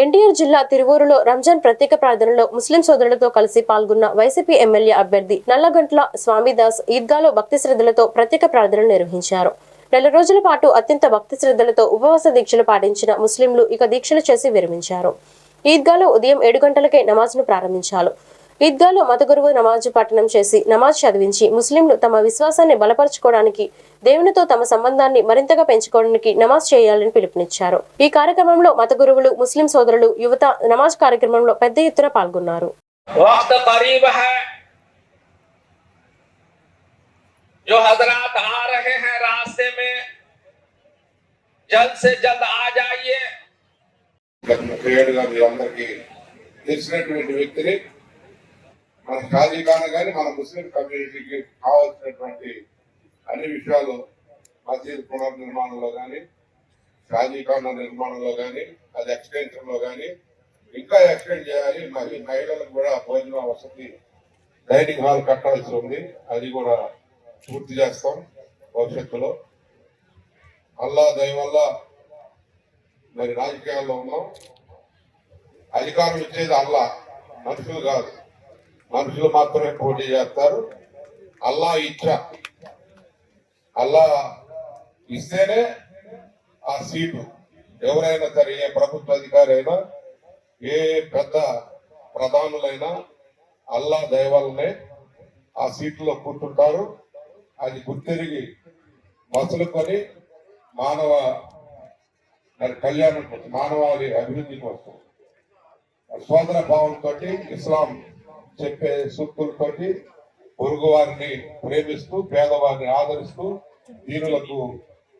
ఎన్టీఆర్ జిల్లా తిరువూరులో రంజాన్ ప్రత్యేక ప్రార్థనలో ముస్లిం సోదరులతో కలిసి పాల్గొన్న వైసీపీ ఎమ్మెల్యే అభ్యర్థి నల్లగంట్ల స్వామిదాస్ ఈద్గాలో భక్తి శ్రద్ధలతో ప్రత్యేక ప్రార్థనలు నిర్వహించారు. నెల రోజుల పాటు అత్యంత భక్తి శ్రద్ధలతో ఉపవాస దీక్షలు పాటించిన ముస్లింలు ఇక దీక్షలు చేసి విరమించారు. ఈద్గాలో ఉదయం ఏడు గంటలకే నమాజ్ను ప్రారంభించారు. ఈద్గాలో మత గురువు నమాజ్ పఠనం చేసి నమాజ్ చదివించి ముస్లింలు తమ విశ్వాసాన్ని బలపరచుకోవడానికి దేవునితో తమ సంబంధాన్ని మరింతగా పెంచుకోవడానికి నమాజ్ చేయాలని పిలుపునిచ్చారు ఈ కార్యక్రమంలో మత గురువులు ముస్లిం సోదరులు యువత నమాజ్ కార్యక్రమంలో పెద్ద ఎత్తున పాల్గొన్నారు वक्त करीब है जो हजरात आ रहे हैं रास्ते में जल्द से जल्द आ जाइए గత ముప్పై ఏడుగా మీరందరికీ తెలిసినటువంటి వ్యక్తిని మన ఖాళీ కానీ కానీ మన ముస్లిం కమ్యూనిటీకి కావాల్సినటువంటి అన్ని విషయాలు మసీద్ పునర్నిర్మాణంలో కానీ షాజీ నిర్మాణంలో కానీ అది ఎక్స్టెన్షన్లో కానీ ఇంకా ఎక్స్టెండ్ చేయాలి. మరి మహిళలకు కూడా భోజన వసతి డైనింగ్ హాల్ కట్టాల్సి ఉంది. అది కూడా పూర్తి చేస్తాం భవిష్యత్తులో. అల్లా దయ వల్ల మరి రాజకీయాల్లో ఉన్నాం. అధికారం ఇచ్చేది అల్లా మనుషులు కాదు. మనుషులు మాత్రమే పోటీ చేస్తారు. అల్లా ఇచ్చ అల్లా ఇస్తేనే ఆ సీటు. ఎవరైనా సరే ఏ ప్రభుత్వ అధికారి అయినా ఏ పెద్ద ప్రధానులైనా అల్లా దయవల్లనే ఆ సీట్లో కూర్చుంటారు. అది గుర్తిరిగి మసులుకొని మానవ కళ్యాణం మానవాళి అభివృద్ధి కోసం స్వాతంత్ర భావంతో ఇస్లాం చెప్పే సూక్తులతోటి పొరుగు వారిని ప్రేమిస్తూ పేదవారిని ఆదరిస్తూ దీనులకు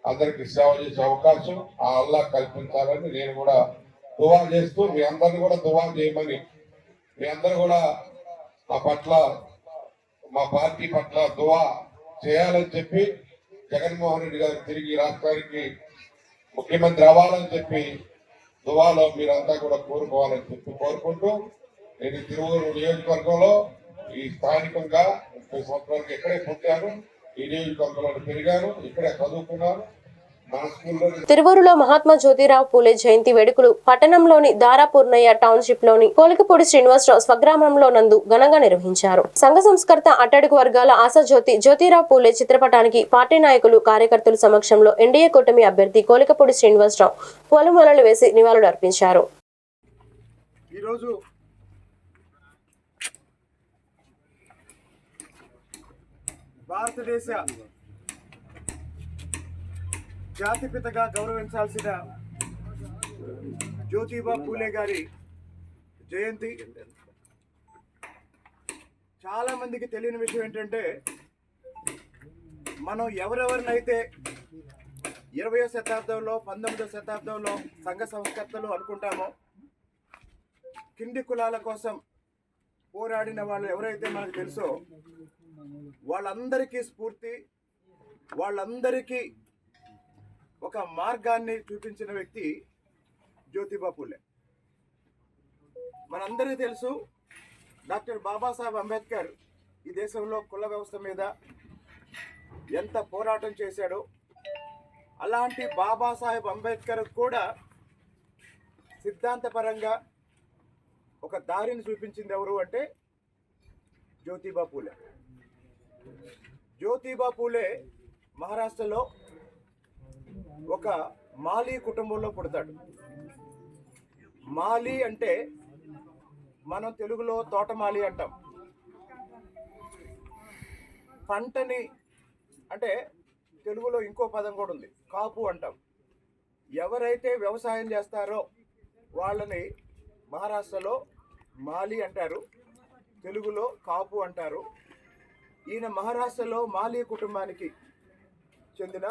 అందరికి సేవ చేసే అవకాశం ఆ అల్లా కల్పించాలని నేను కూడా దువా చేస్తూ మీ అందరిని కూడా దువా చేయమని మీ అందరు కూడా మా పట్ల మా పార్టీ పట్ల దువా చేయాలని చెప్పి జగన్మోహన్ రెడ్డి గారు తిరిగి రాష్ట్రానికి ముఖ్యమంత్రి అవ్వాలని చెప్పి దువాలో మీరంతా కూడా కోరుకోవాలని చెప్పి కోరుకుంటూ నేను తిరువూరు నియోజకవర్గంలో ఈ స్థానికంగా ముప్పై సంవత్సరాలకి ఇక్కడే పుట్టాను. ఈ నియోజకవర్గంలో పెరిగాను ఇక్కడే చదువుకున్నాను. తిరువూరులో మహాత్మా జ్యోతిరావు పూలే జయంతి వేడుకలు పట్టణంలోని దారాపూర్ణయ్య టౌన్షిప్లోని కోలికపూడి శ్రీనివాసరావు స్వగ్రామంలో నందు ఘనంగా నిర్వహించారు. సంఘ సంస్కర్త అట్టడుగు వర్గాల ఆశాజ్యోతి జ్యోతిరావు పూలే చిత్రపటానికి పార్టీ నాయకులు కార్యకర్తల సమక్షంలో ఎన్డీఏ కూటమి అభ్యర్థి కోలికపూడి శ్రీనివాసరావు పూలమాలలు వేసి నివాళులు అర్పించారు ఈరోజు భారతదేశ జాతిపితగా గౌరవించాల్సిన జ్యోతిబా పూలే గారి జయంతి. చాలా మందికి తెలియని విషయం ఏంటంటే మనం ఎవరెవరినైతే ఇరవయో శతాబ్దంలో పంతొమ్మిదో శతాబ్దంలో సంఘ సంస్కర్తలు అనుకుంటామో కింది కులాల కోసం పోరాడిన వాళ్ళు ఎవరైతే మనకు తెలుసో వాళ్ళందరికీ స్ఫూర్తి వాళ్ళందరికీ ఒక మార్గాన్ని చూపించిన వ్యక్తి జ్యోతిబా పూలే. మనందరికీ తెలుసు డాక్టర్ బాబాసాహెబ్ అంబేద్కర్ ఈ దేశంలో కుల వ్యవస్థ మీద ఎంత పోరాటం చేశాడో అలాంటి బాబాసాహెబ్ అంబేద్కర్ కూడా సిద్ధాంతపరంగా ఒక దారిని చూపించింది ఎవరు అంటే జ్యోతిబా పూలే. జ్యోతిబా పూలే మహారాష్ట్రలో ఒక మాలీ కుటుంబంలో పుడతాడు. మాలి అంటే మనం తెలుగులో తోటమాలి అంటాం. పంటని అంటే తెలుగులో ఇంకో పదం కూడా ఉంది కాపు అంటాం. ఎవరైతే వ్యవసాయం చేస్తారో వాళ్ళని మహారాష్ట్రలో మాలి అంటారు తెలుగులో కాపు అంటారు. ఈయన మహారాష్ట్రలో మాలి కుటుంబానికి చెందిన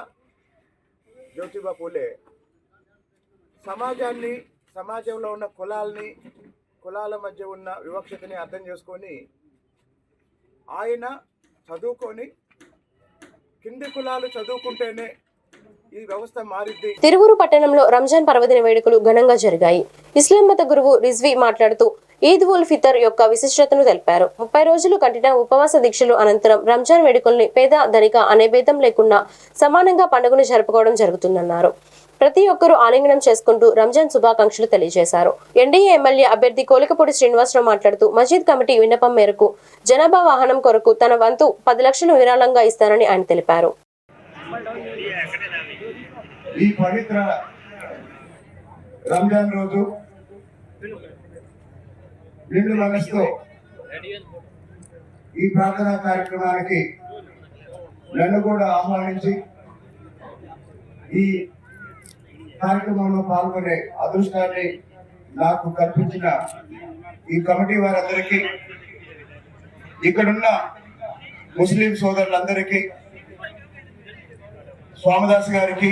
జ్యోతిబా పూలే. సమాజాన్ని సమాజంలో ఉన్న కులాల్ని కులాల మధ్య ఉన్న వివక్షతని అర్థం చేసుకొని ఆయన చదువుకొని కింది కులాలు చదువుకుంటేనే ఈ వ్యవస్థ మారిద్ది. తిరువురు పట్టణంలో రంజాన్ పర్వదిన వేడుకలు ఘనంగా జరిగాయి. ఇస్లాం మత గురువు రిజ్వీ మాట్లాడుతూ ఈద్ ఉల్ ఫితర్ యొక్క విశిష్టతను తెలిపారు. ముప్పై రోజులు కట్టిన ఉపవాస దీక్షలు అనంతరం రంజాన్ వేడుకల్ని పేద ధనిక అనే భేదం లేకుండా సమానంగా పండుగను జరుపుకోవడం జరుగుతుందన్నారు. ప్రతి ఒక్కరూ ఆలింగనం చేసుకుంటూ రంజాన్ శుభాకాంక్షలు తెలియజేశారు. ఎన్డీఏ ఎమ్మెల్యే అభ్యర్థి కోలికపూడి శ్రీనివాసరావు మాట్లాడుతూ మసీద్ కమిటీ విన్నపం మేరకు జనాభా వాహనం కొరకు తన వంతు పది లక్షలు విరాళంగా ఇస్తారని ఆయన తెలిపారు. ఈ పవిత్ర రంజాన్ రోజు నిండు మనసుతో ఈ ప్రార్థనా కార్యక్రమానికి నన్ను కూడా ఆహ్వానించి ఈ కార్యక్రమంలో పాల్గొనే అదృష్టాన్ని నాకు కల్పించిన ఈ కమిటీ వారందరికీ ఇక్కడున్న ముస్లిం సోదరులందరికీ స్వామిదాస్ గారికి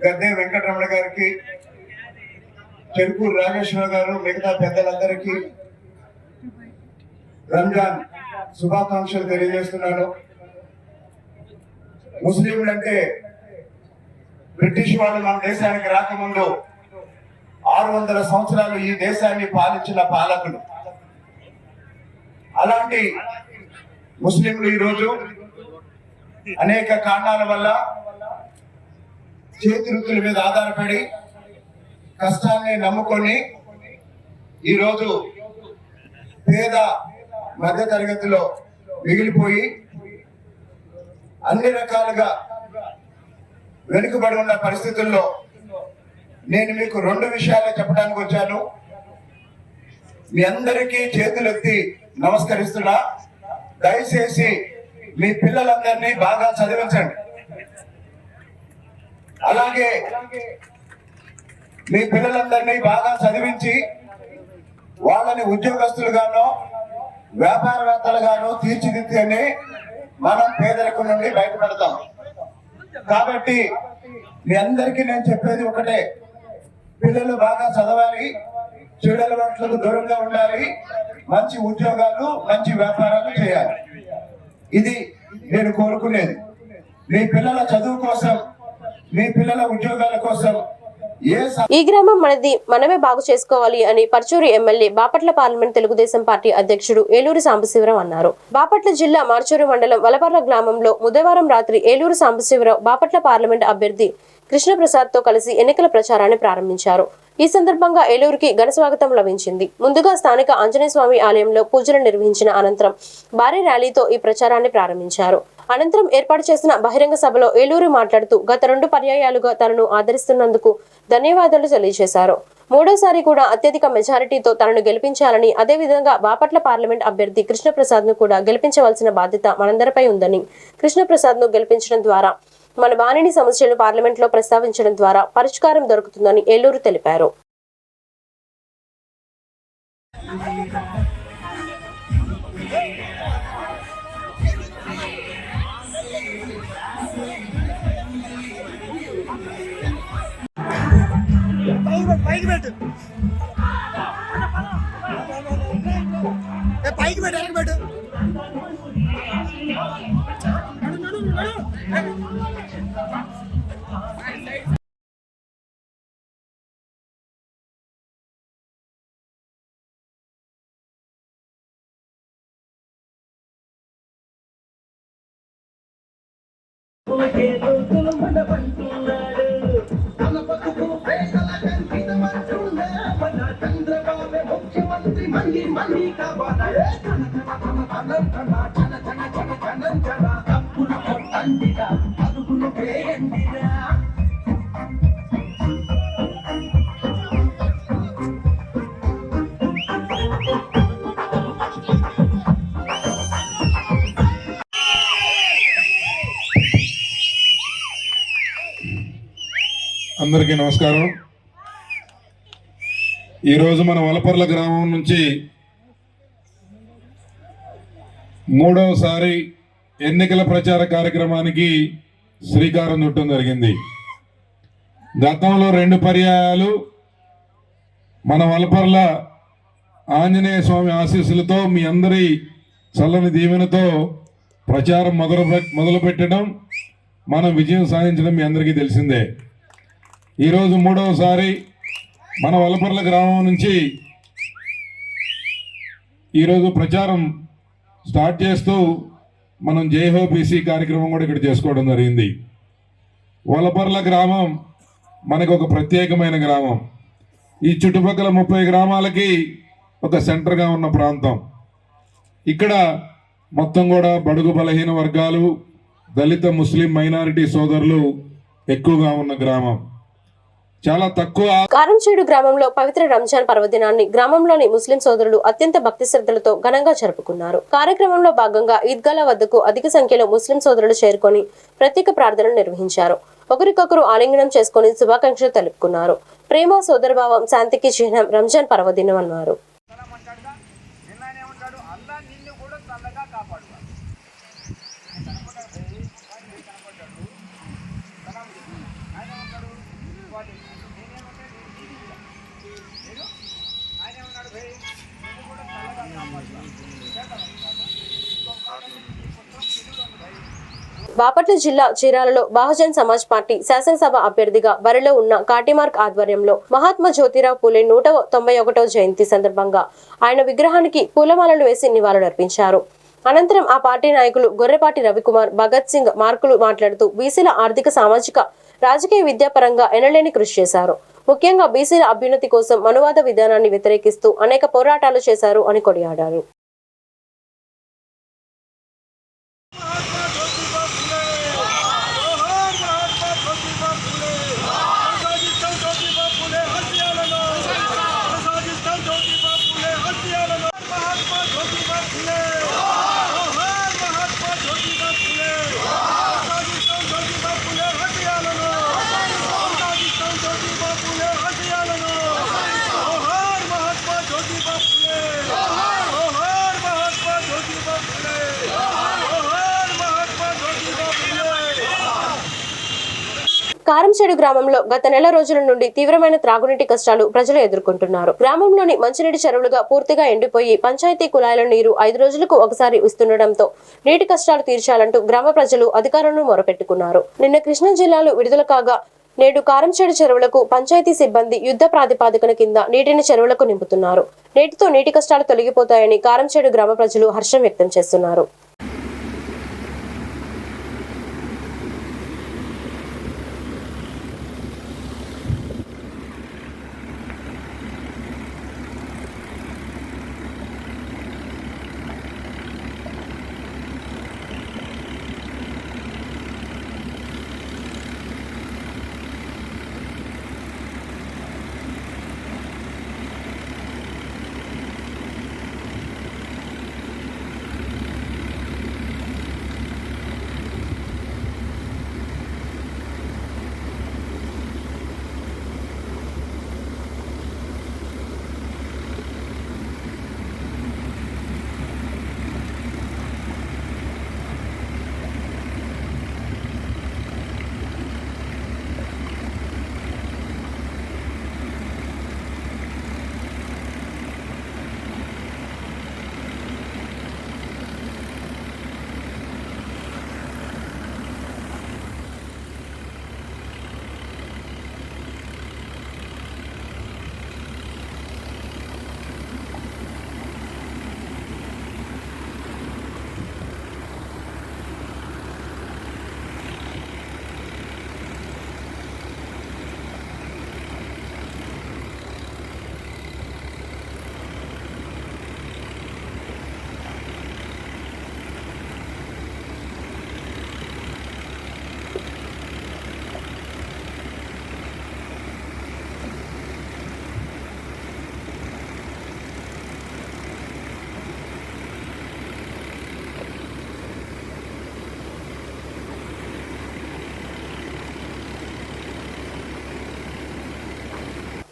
గద్దే వెంకటరమణ గారికి చెరుకు రాజేశ్వర గారు మిగతా పెద్దలందరికీ రంజాన్ శుభాకాంక్షలు తెలియజేస్తున్నాను. ముస్లింలు అంటే బ్రిటిష్ వాళ్ళు మన దేశానికి రాకముందు ఆరు వందల సంవత్సరాలు ఈ దేశాన్ని పాలించిన పాలకులు. అలాంటి ముస్లింలు ఈరోజు అనేక కారణాల వల్ల చేతి వృత్తుల మీద ఆధారపడి కష్టాన్ని నమ్ముకొని ఈరోజు పేద మధ్య తరగతిలో మిగిలిపోయి అన్ని రకాలుగా వెనుకబడి ఉన్న పరిస్థితుల్లో నేను మీకు రెండు విషయాలు చెప్పడానికి వచ్చాను. మీ అందరికీ చేతులెత్తి నమస్కరిస్తున్నా. దయచేసి మీ పిల్లలందరినీ బాగా చదివించండి. అలాగే మీ పిల్లలందరినీ బాగా చదివించి వాళ్ళని ఉద్యోగస్తులుగానో వ్యాపారవేత్తలుగానో తీర్చిదిద్దని మనం పేదరికం నుండి బయటపడతాం. కాబట్టి మీ అందరికీ నేను చెప్పేది ఒకటే. పిల్లలు బాగా చదవాలి చెడు అలవాట్లకు దూరంగా ఉండాలి మంచి ఉద్యోగాలు మంచి వ్యాపారాలు చేయాలి. ఇది నేను కోరుకునేది. మీ పిల్లల చదువు కోసం మీ పిల్లల ఉద్యోగాల కోసం ఈ గ్రామం మనది మనమే బాగు చేసుకోవాలి అని Parchur MLA Bapatla parliament Telugu Desam party అధ్యక్షుడు ఏలూరు సాంబశివరావు అన్నారు. బాపట్ల జిల్లా మార్చూరు మండలం వలపర్ల గ్రామంలో బుధవారం రాత్రి ఏలూరు సాంబశివరావు బాపట్ల పార్లమెంట్ అభ్యర్థి కృష్ణప్రసాద్తో కలిసి ఎన్నికల ప్రచారాన్ని ప్రారంభించారు. ఈ సందర్భంగా ఏలూరుకి ఘన స్వాగతం లభించింది. ముందుగా స్థానిక ఆంజనేయ స్వామి ఆలయంలో పూజలు నిర్వహించిన అనంతరం భారీ ర్యాలీతో ఈ ప్రచారాన్ని ప్రారంభించారు. అనంతరం ఏర్పాటు చేసిన బహిరంగ సభలో ఏలూరు మాట్లాడుతూ గత రెండు పర్యాయాలుగా తనను ఆదరిస్తున్నందుకు ధన్యవాదాలు తెలియజేశారు. మూడోసారి కూడా అత్యధిక మెజారిటీతో తనను గెలిపించాలని అదేవిధంగా బాపట్ల పార్లమెంట్ అభ్యర్థి కృష్ణప్రసాద్ను కూడా గెలిపించవలసిన బాధ్యత మనందరిపై ఉందని కృష్ణప్రసాద్ను గెలిపించడం ద్వారా మన బాణిని సమస్యలు పార్లమెంట్లో ప్రస్తావించడం ద్వారా పరిష్కారం దొరుకుతుందని ఏలూరు తెలిపారు. పైకి పెట్టు పైకి పెట్టు ముఖ్యమంత్రి మళ్ళీ మళ్ళీ కావాలి తప్పులు కొట్టండిరా అందరికీ నమస్కారం. ఈరోజు మన వలపర్ల గ్రామం నుంచి మూడవసారి ఎన్నికల ప్రచార కార్యక్రమానికి శ్రీకారం చుట్టడం జరిగింది. గతంలో రెండు పర్యాయాలు మన వలపర్ల ఆంజనేయ స్వామి ఆశీస్సులతో మీ అందరి చల్లని దీవెనతో ప్రచారం మొదలు మొదలుపెట్టడం మనం విజయం సాధించడం మీ అందరికీ తెలిసిందే. ఈరోజు మూడవసారి మన వలపర్ల గ్రామం నుంచి ఈరోజు ప్రచారం స్టార్ట్ చేస్తూ మనం జై బీసీ కార్యక్రమం కూడా ఇక్కడ చేసుకోవడం జరిగింది. వలపర్ల గ్రామం మనకు ఒక ప్రత్యేకమైన గ్రామం. ఈ చుట్టుపక్కల ముప్పై గ్రామాలకి ఒక సెంటర్గా ఉన్న ప్రాంతం. ఇక్కడ మొత్తం కూడా బడుగు బలహీన వర్గాలు దళిత ముస్లిం మైనారిటీ సోదరులు ఎక్కువగా ఉన్న గ్రామం. చాలా తక్కువ. కారంచేడు గ్రామంలో పవిత్ర రంజాన్ పర్వదినాన్ని గ్రామంలోని ముస్లిం సోదరులు అత్యంత భక్తి శ్రద్ధలతో ఘనంగా జరుపుకున్నారు. కార్యక్రమంలో భాగంగా ఈద్గాల వద్దకు అధిక సంఖ్యలో ముస్లిం సోదరులు చేరుకొని ప్రత్యేక ప్రార్థనలు నిర్వహించారు. ఒకరికొకరు ఆలింగనం చేసుకుని శుభాకాంక్షలు తెలుపుకున్నారు. ప్రేమ సోదరభావం శాంతికి చిహ్నం రంజాన్ పర్వదినం అన్నారు అంటాడుగా నిన్న ఆయన ఏమంటాడు అల్లా నిన్ను కూడా చల్లగా కాపాడుతాడు ఆయన కనపడ్డాడు భయ్, వాడు నీకు కనపడ్డాడు సలాం చెప్పు. ఆయన ఏమంటాడు వాడి నేనేమంటాడు నేను జీవించా నేను ఆయన ఏమన్నాడు భయ్ నిన్ను కూడా చల్లగా కాపాడుతాడు చేద్దామా ఈ పాట? ఇంకో పాట ఈ పుస్తకం తెలుగులో ఉంది భయ్. బాపట్ల జిల్లా చీరాలలో బహుజన్ సమాజ్ పార్టీ శాసనసభ అభ్యర్థిగా బరిలో ఉన్న కాటిమార్క్ ఆధ్వర్యంలో మహాత్మా జ్యోతిరావు పూలే నూట తొంభై ఒకటో జయంతి సందర్భంగా ఆయన విగ్రహానికి పూలమాలలు వేసి నివాళులర్పించారు. అనంతరం ఆ పార్టీ నాయకులు గొర్రెపాటి రవికుమార్ భగత్ సింగ్ మార్కులు మాట్లాడుతూ బీసీల ఆర్థిక సామాజిక రాజకీయ విద్యాపరంగా ఎనలేని కృషి చేశారు. ముఖ్యంగా బీసీల అభ్యున్నతి కోసం అనువాద విధానాన్ని వ్యతిరేకిస్తూ అనేక పోరాటాలు చేశారు అని కొనియాడారు. కారంచేడు గ్రామంలో గత నెల రోజుల నుండి తీవ్రమైన త్రాగునీటి కష్టాలు ప్రజలు ఎదుర్కొంటున్నారు. గ్రామంలోని మంచినీటి చెరువులుగా పూర్తిగా ఎండిపోయి పంచాయతీ కుళాయిల నీరు ఐదు రోజులకు ఒకసారి ఇస్తుండటంతో నీటి కష్టాలు తీర్చాలంటూ గ్రామ ప్రజలు అధికారులను మొరపెట్టుకున్నారు. నిన్న కృష్ణా జిల్లాలో విడుదల కాగా నేడు కారంచేడు చెరువులకు పంచాయతీ సిబ్బంది యుద్ధ ప్రాతిపాదికన కింద నీటిని చెరువులకు నింపుతున్నారు. నేటితో నీటి కష్టాలు తొలగిపోతాయని కారంచేడు గ్రామ ప్రజలు హర్షం వ్యక్తం చేస్తున్నారు.